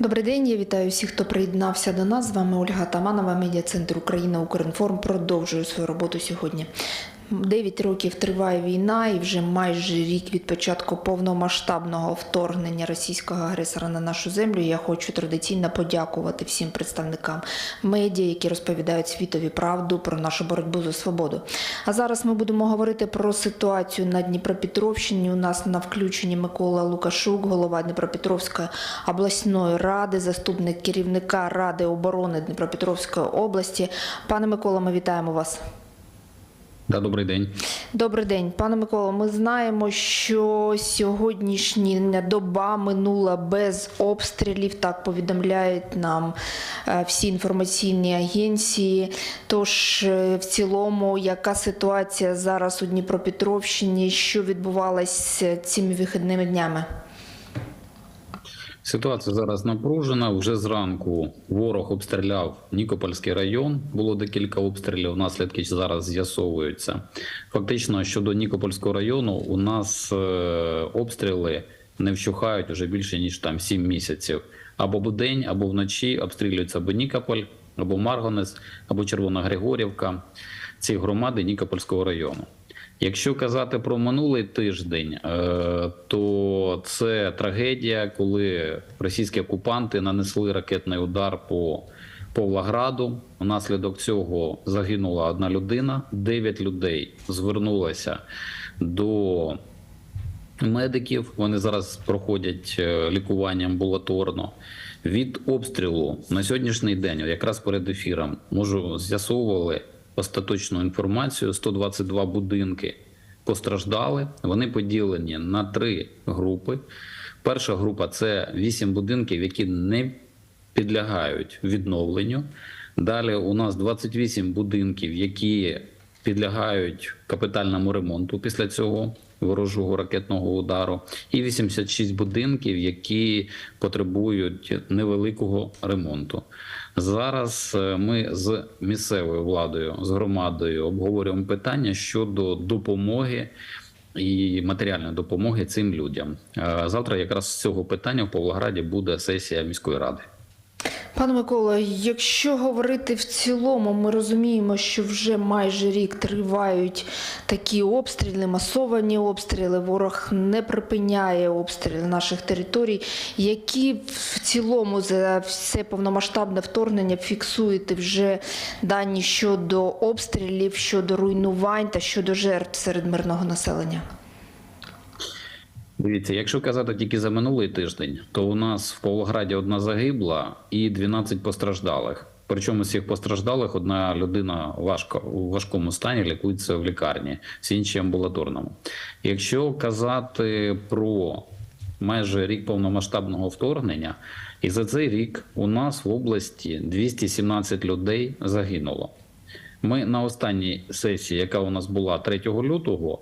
Добрий день, я вітаю всіх, хто приєднався до нас. З вами Ольга Таманова, медіа-центр Україна Укрінформ продовжує свою роботу сьогодні. Дев'ять років триває війна, і вже майже рік від початку повномасштабного вторгнення російського агресора на нашу землю. Я хочу традиційно подякувати всім представникам медіа, які розповідають світові правду про нашу боротьбу за свободу. А зараз ми будемо говорити про ситуацію на Дніпропетровщині. У нас на включенні Микола Лукашук, голова Дніпропетровської обласної ради, заступник керівника Ради оборони Дніпропетровської області. Пане Микола, ми вітаємо вас. Да, добрий день. Добрий день, пане Микола. Ми знаємо, що сьогоднішня доба минула без обстрілів. Так повідомляють нам е, всі інформаційні агенції. Тож, е, в цілому, яка ситуація зараз у Дніпропетровщині, що відбувалося цими вихідними днями? Ситуація зараз напружена. Вже зранку ворог обстріляв Нікопольський район. Було декілька обстрілів. Наслідки зараз з'ясовуються. Фактично, щодо Нікопольського району, у нас е, обстріли не вщухають вже більше ніж там 7 місяців. Або в день, або вночі обстрілюється або Нікополь, або Марганець, або Червона Григорівка. Ці громади Нікопольського району. Якщо казати про минулий тиждень, е, то це трагедія, коли російські окупанти нанесли ракетний удар по Павлограду. Внаслідок цього загинула одна людина, дев'ять людей звернулося до медиків. Вони зараз проходять е, лікування амбулаторно. Від обстрілу на сьогоднішній день, якраз перед ефіром, можу з'ясовували остаточну інформацію. 122 будинки постраждали. Вони поділені на три групи. Перша група це 8 будинків, які не підлягають відновленню. Далі у нас 28 будинків, які підлягають капітальному ремонту після цього ворожого ракетного удару, і 86 будинків, які потребують невеликого ремонту. Зараз е, ми з місцевою владою, з громадою обговорюємо питання щодо допомоги. І матеріальної допомоги цим людям Е, завтра, якраз з цього питання в Павлограді буде сесія міської ради. Пане Микола, якщо говорити в цілому, ми розуміємо, що вже майже рік тривають такі обстріли, масовані обстріли. Ворог не припиняє обстріли наших територій. Які в цілому за все повномасштабне вторгнення фіксуєте вже дані щодо обстрілів, щодо руйнувань та щодо жертв серед мирного населення? Дивіться, якщо казати тільки за минулий тиждень, то у нас в Павлограді одна загибла і 12 постраждалих. Причому з цих постраждалих одна людина важко у важкому стані лікується в лікарні, всі інші амбулаторному. Якщо казати про майже рік повномасштабного вторгнення, і за цей рік у нас в області 217 людей загинуло. Ми на останній сесії, яка у нас була 3 лютого,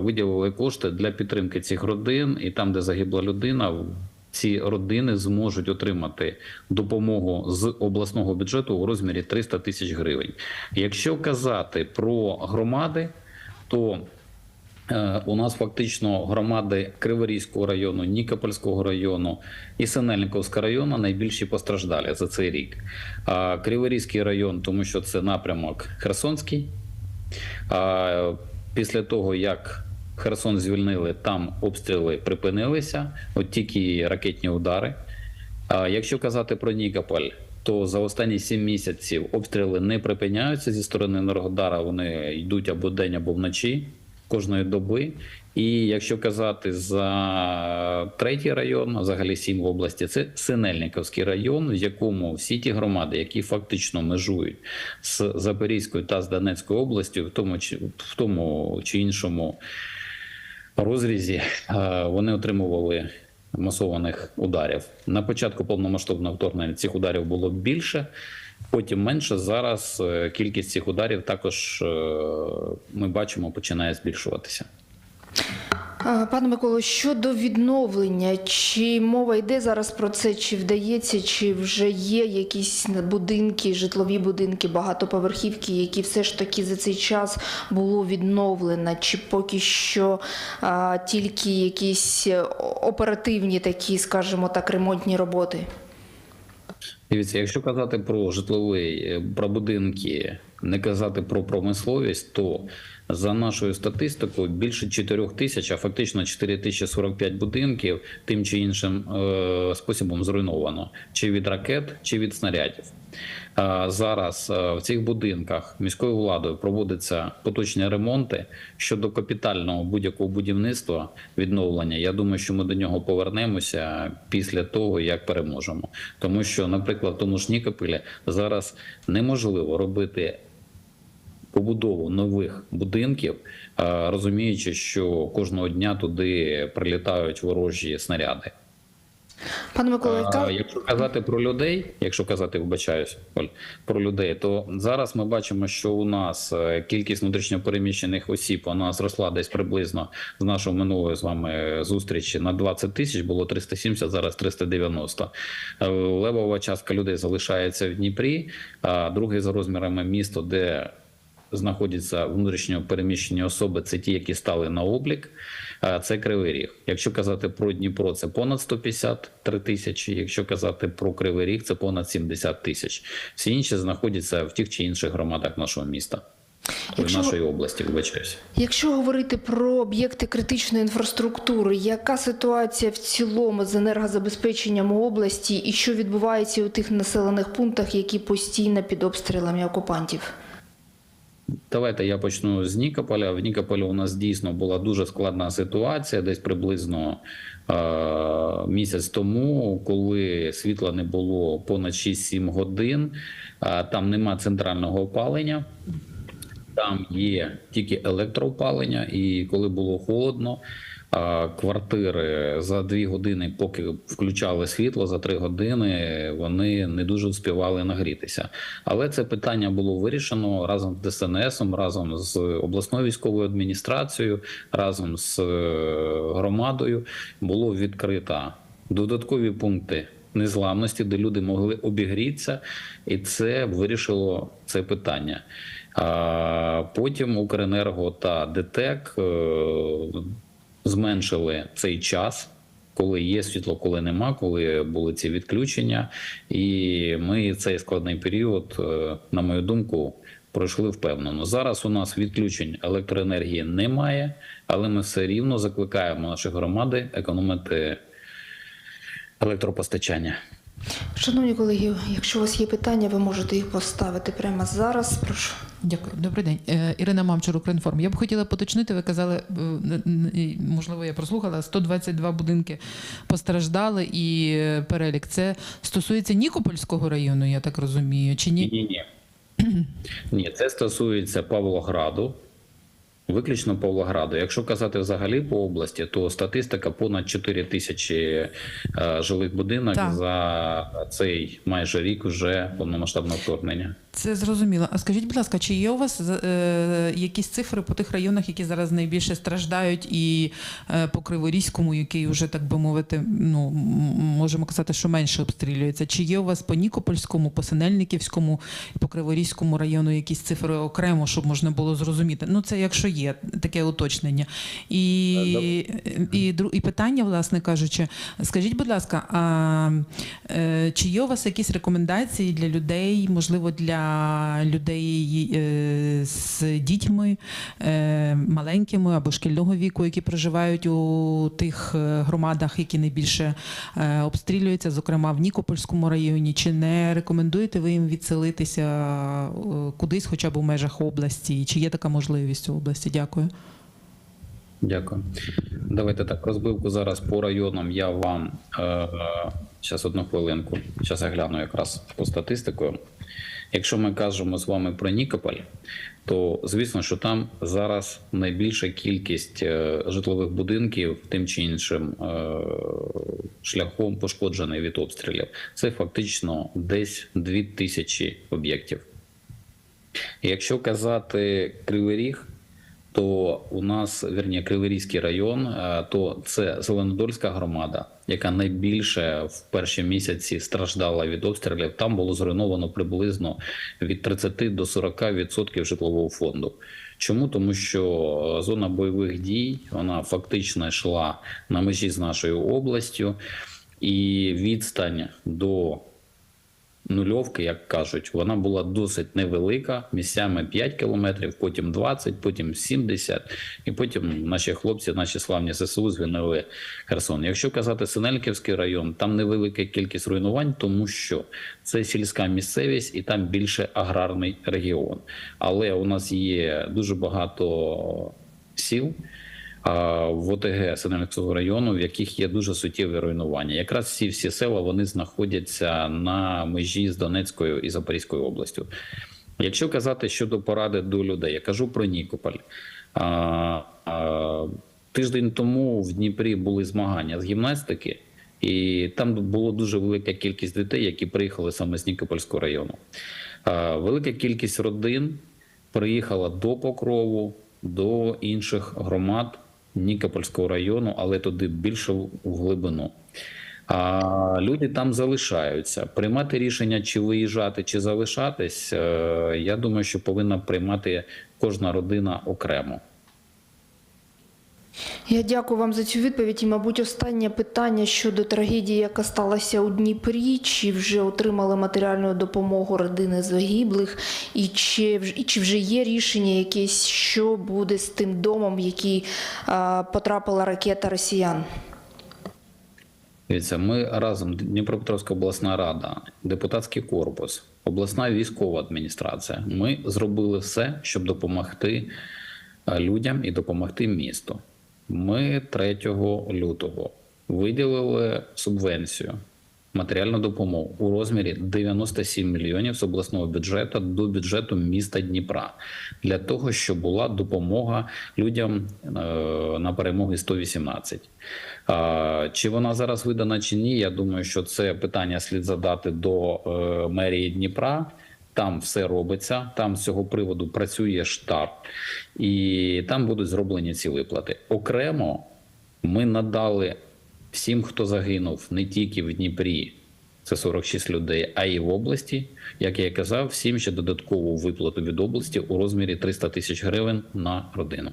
виділили кошти для підтримки цих родин, і там, де загибла людина, ці родини зможуть отримати допомогу з обласного бюджету у розмірі 300 тисяч гривень. Якщо казати про громади, то Е, У нас фактично громади Криворізького району, Нікопольського району і Синельниковського району найбільші постраждалі за цей рік. Криворізький район, тому що це напрямок Херсонський. Після того, як Херсон звільнили, там обстріли припинилися, от тільки ракетні удари. А Якщо казати про Нікополь, то за останні 7 місяців обстріли не припиняються зі сторони Енергодара. Вони йдуть або день, або вночі кожної доби. І якщо казати за третій район, взагалі сім в області, це Синельниковський район, в якому всі ті громади, які фактично межують з Запорізькою та з Донецькою областю, в тому чи в тому чи іншому розрізі, е, вони отримували масованих ударів. На початку повномасштабного вторгнення цих ударів було більше. Потім менше зараз е, кількість цих ударів також е, ми бачимо починає збільшуватися. Пане Миколо, щодо відновлення, чи мова йде зараз про це, чи вдається, чи вже є якісь будинки, житлові будинки, багатоповерхівки, які все ж таки за цей час було відновлено, чи поки що а, тільки якісь е, оперативні такі, скажімо так, ремонтні роботи? Дивіться, якщо казати про житловий, е, про будинки, не казати про промисловість, то за нашою статистикою більше 4 тисяч, а фактично 4045 будинків тим чи іншим е, способом зруйновано, чи від ракет, чи від снарядів. А Зараз е, в цих будинках міською владою проводяться поточні ремонти щодо капітального будь-якого будівництва відновлення. Я думаю, що ми до нього повернемося після того, як переможемо. Тому що, наприклад, в тому ж Нікопілі зараз неможливо робити побудову нових будинків, е, розуміючи, що кожного дня туди прилітають ворожі снаряди. Пане Миколо, яка Якщо казати про людей, якщо казати, вибачаюсь, Оль, про людей, то зараз ми бачимо, що у нас е, кількість внутрішньопереміщених осіб вона зросла десь приблизно з нашого минулої з вами зустрічі на 20 тисяч, було 370, зараз 390. Е, Левова частка людей залишається в Дніпрі, а другий за розмірами місто, де знаходяться внутрішньо переміщені особи, це ті, які стали на облік. Це Кривий Ріг. Якщо казати про Дніпро, це понад 153 тисячі. Якщо казати про Кривий Ріг, це понад 70 тисяч. Всі інші знаходяться в тих чи інших громадах нашого міста, Якщо- нашої області. Вибачаюся. Якщо говорити про об'єкти критичної інфраструктури, яка ситуація в цілому з енергозабезпеченням області і що відбувається у тих населених пунктах, які постійно під обстрілами окупантів? Давайте я почну з Нікополя. В Нікополі у нас дійсно була дуже складна ситуація, десь приблизно е- місяць тому, коли світла не було понад 6-7 годин. Е, там нема центрального опалення. Там є тільки електроопалення, і коли було холодно, квартири за дві години, поки включали світло, за три години вони не дуже успівали нагрітися. Але це питання було вирішено разом з ДСНС, разом з обласною військовою адміністрацією, разом з е, громадою. Було відкрито додаткові пункти незламності, де люди могли обігрітися, і це вирішило це питання. Потім Укренерго та ДТЕК е, зменшили цей час. Коли є світло, коли нема, коли були ці відключення, і ми цей складний період, е, на мою думку, пройшли впевнено. Зараз у нас відключень електроенергії немає, але ми все рівно закликаємо наші громади економити електропостачання. Шановні колеги, якщо у вас є питання, ви можете їх поставити прямо зараз. Прошу. Дякую. Добрий день. Е, Ірина Мамчур, Укрінформ. Я б хотіла поточнити, ви казали, е, можливо, я прослухала, 122 будинки постраждали і е, перелік. Це стосується Нікопольського району, я так розумію, чи ні? Ні, ні. Ні, це стосується Павлограду. Виключно Павлограду. Якщо казати взагалі по області, то статистика понад 4 тисячі жилих будинок Так. за цей майже рік уже повномасштабного вторгнення. Це зрозуміло. А скажіть, будь ласка, чи є у вас е, якісь цифри по тих районах, які зараз найбільше страждають, і е, по Криворізькому, який вже так би мовити, ну можемо казати, що менше обстрілюється? Чи є у вас по Нікопольському, по Синельниківському і по Криворізькому району якісь цифри окремо, щоб можна було зрозуміти? Ну це якщо є таке уточнення. І, і, дру- і питання, власне кажучи, скажіть, будь ласка, а е, чи є у вас якісь рекомендації для людей, можливо, для людей е, з дітьми е, маленькими або шкільного віку, які проживають у тих е, громадах, які найбільше е, обстрілюються, зокрема в Нікопольському районі? Чи не рекомендуєте ви їм відселитися е, кудись, хоча б у межах області? Чи є така можливість у області? Дякую. Дякую. Давайте так. Розбивку зараз по районам. Я вам е, зараз одну хвилинку. Зараз я гляну якраз по статистику. Якщо ми кажемо з вами про Нікополь, то звісно, що там зараз найбільша кількість е, житлових будинків тим чи іншим е, шляхом пошкоджений від обстрілів. Це фактично десь 2 тисячі об'єктів. Якщо казати Кривий Ріг, то у нас, вірні, Криворізький район, е, то це Зеленодольська громада, яка найбільше в перші місяці страждала від обстрілів. Там було зруйновано приблизно від 30 до 40% відсотків житлового фонду. Чому? Тому що е, зона бойових дій вона фактично йшла на межі з нашою областю, і відстань до нульовки, як кажуть, вона була досить невелика, місцями 5 кілометрів, потім 20, потім 70, і потім наші хлопці, наші славні ЗСУ звільнили Херсон. Якщо казати Синельківський район, там невелика кількість руйнувань, тому що це сільська місцевість і там більше аграрний регіон. Але у нас є дуже багато сіл, в ОТГ Синельського району, в яких є дуже суттєві руйнування. Якраз всі всі села вони знаходяться на межі з Донецькою і Запорізькою областю. Якщо казати щодо поради до людей, я кажу про Нікополь. А, а, тиждень тому в Дніпрі були змагання з гімнастики, і там було дуже велика кількість дітей, які приїхали саме з Нікопольського району. А, велика кількість родин приїхала до Покрову, до інших громад Нікопольського району, але туди більше в глибину. А люди там залишаються. Приймати рішення, чи виїжджати, чи залишатись, е, я думаю, що повинна приймати кожна родина окремо. Я дякую вам за цю відповідь. І, мабуть, останнє питання щодо трагедії, яка сталася у Дніпрі. Чи вже отримали матеріальну допомогу родини загиблих, і чи, і чи вже є рішення якесь, що буде з тим домом, в який а, потрапила ракета росіян? Дивіться, ми разом Дніпропетровська обласна рада, депутатський корпус, обласна військова адміністрація. Ми зробили все, щоб допомогти людям і допомогти місту. Ми 3 лютого виділили субвенцію, матеріальну допомогу у розмірі 97 мільйонів з обласного бюджету до бюджету міста Дніпра для того, щоб була допомога людям е, на перемоги 118. Чи вона зараз видана чи ні? Я думаю, що це питання слід задати до е, мерії Дніпра. Там все робиться, там з цього приводу працює штаб, і там будуть зроблені ці виплати. Окремо ми надали всім, хто загинув не тільки в Дніпрі, це 46 людей, а й в області. Як я казав, всім ще додаткову виплату від області у розмірі 300 тисяч гривень на родину.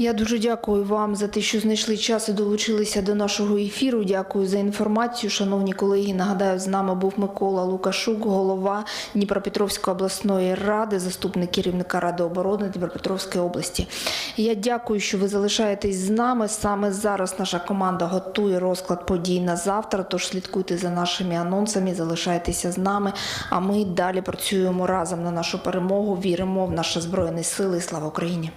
Я дуже дякую вам за те, що знайшли час і долучилися до нашого ефіру. Дякую за інформацію. Шановні колеги, нагадаю, з нами був Микола Лукашук, голова Дніпропетровської обласної ради, заступник керівника Ради оборони Дніпропетровської області. Я дякую, що ви залишаєтесь з нами. Саме зараз наша команда готує розклад подій на завтра. Тож слідкуйте за нашими анонсами, залишайтеся з нами. А ми далі працюємо разом на нашу перемогу. Віримо в наші збройні сили. Слава Україні!